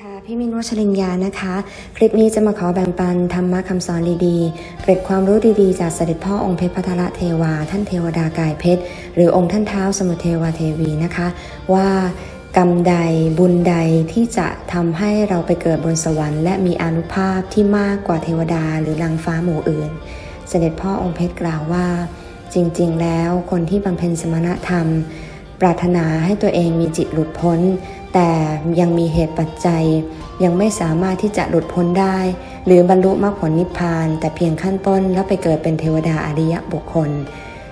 ค่ะ พี่มินวัชรินยานะคะ คลิปนี้จะมาขอแบ่งปันธรรมะคำสอนดีๆ เกร็ดความรู้ดีๆ จากเสด็จพ่อองค์เพชรพัทรเทวา ท่านเทวดากายเพชร หรือองค์ท่านเท้าสมุทเทวาเทวีนะคะ ว่ากรรมใดบุญใดที่จะทำให้เราไปเกิดบนสวรรค์ และมีอนุภาพที่มากกว่าเทวดาหรือนางฟ้าหมู่อื่น เสด็จพ่อองค์เพชรกล่าวว่า จริงๆ แล้วคนที่บำเพ็ญสมณธรรม ปรารถนาให้ตัวเองมีจิตหลุดพ้น แต่ยังมีเหตุปัจจัย ยังไม่สามารถที่จะหลุดพ้นได้ หรือบรรลุมรรคผลนิพพาน แต่เพียงขั้นต้นแล้วไปเกิดเป็นเทวดาอริยบุคคล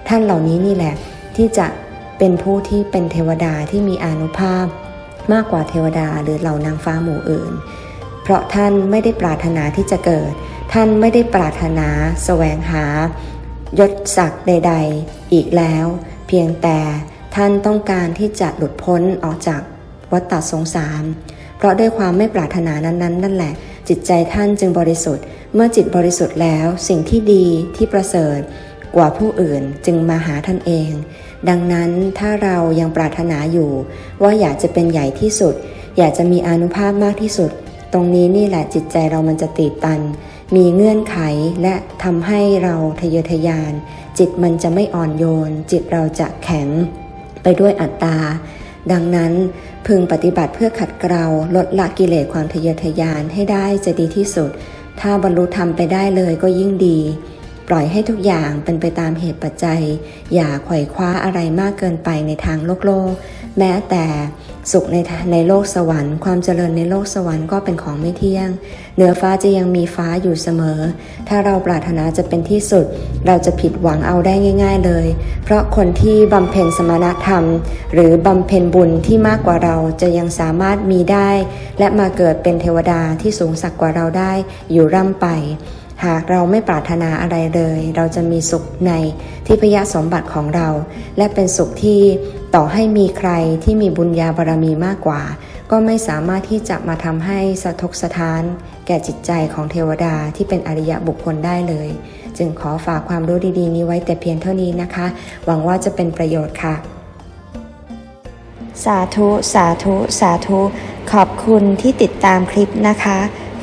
ท่านเหล่านี้นี่แหละที่จะเป็นผู้ที่เป็นเทวดาที่มีอนุภาพ มากกว่าเทวดาหรือเหล่านางฟ้าหมู่อื่น เพราะท่านไม่ได้ปรารถนาที่จะเกิด ท่านไม่ได้ปรารถนาแสวงหายศศักดิ์ใด ๆ อีกแล้ว เพียงแต่ท่านต้องการที่จะหลุดพ้นออกจาก วัฏฏสงสาร เพราะด้วยความไม่ปรารถนานั้นๆ นั่นแหละ จิตใจท่านจึงบริสุทธิ์ เมื่อจิตบริสุทธิ์แล้ว สิ่งที่ดีที่ประเสริฐ กว่าผู้อื่นจึงมาหาท่านเอง ดังนั้นถ้าเรายังปรารถนาอยู่ ว่าอยากจะเป็นใหญ่ที่สุด อยากจะมีอนุภาพมากที่สุด ตรงนี้นี่แหละจิตใจเรามันจะตีบตัน มีเงื่อนไขและทำให้เราทะเยอทะยาน จิตมันจะไม่อ่อนโยน จิตเราจะแข็งไปด้วยอัตตา ดังนั้น พึงปฏิบัติเพื่อขัดเกลาลดละกิเลสความทะเยอทะยานให้ได้จะดีที่สุด ถ้าบรรลุธรรมไปได้เลยก็ยิ่งดี ปล่อยให้ทุกอย่างเป็นไปตามเหตุปัจจัย อย่าไขว่คว้าอะไรมากเกินไปในทางโลกโลก แม้แต่สุขในในโลกสวรรค์ ความเจริญในโลกสวรรค์ก็เป็นของไม่เที่ยง เหนือฟ้าจะยังมีฟ้าอยู่เสมอ ถ้าเราปรารถนาจะเป็นที่สุด เราจะผิดหวังเอาได้ง่าย ๆเลย เพราะคนที่บำเพ็ญสมณธรรม หรือบำเพ็ญบุญที่มากกว่าเราจะยังสามารถมีได้ และมาเกิดเป็นเทวดาที่สูงสักกว่าเราได้อยู่ร่ำไป หากเราไม่ปรารถนาอะไรเลย เราจะมีสุขในที่พยสมบัติของเรา และเป็นสุขที่ต่อให้มีใครที่มีบุญญาบารมีมากกว่า ก็ไม่สามารถที่จะมาทำให้สะทกสะท้าน แก่จิตใจของเทวดาที่เป็นอริยบุคคลได้เลย จึงขอฝากความรู้ดีๆ นี้ไว้แต่เพียงเท่านี้นะคะ หวังว่าจะเป็นประโยชน์ค่ะ สาธุ สาธุ สาธุ ขอบคุณที่ติดตามคลิปนะคะ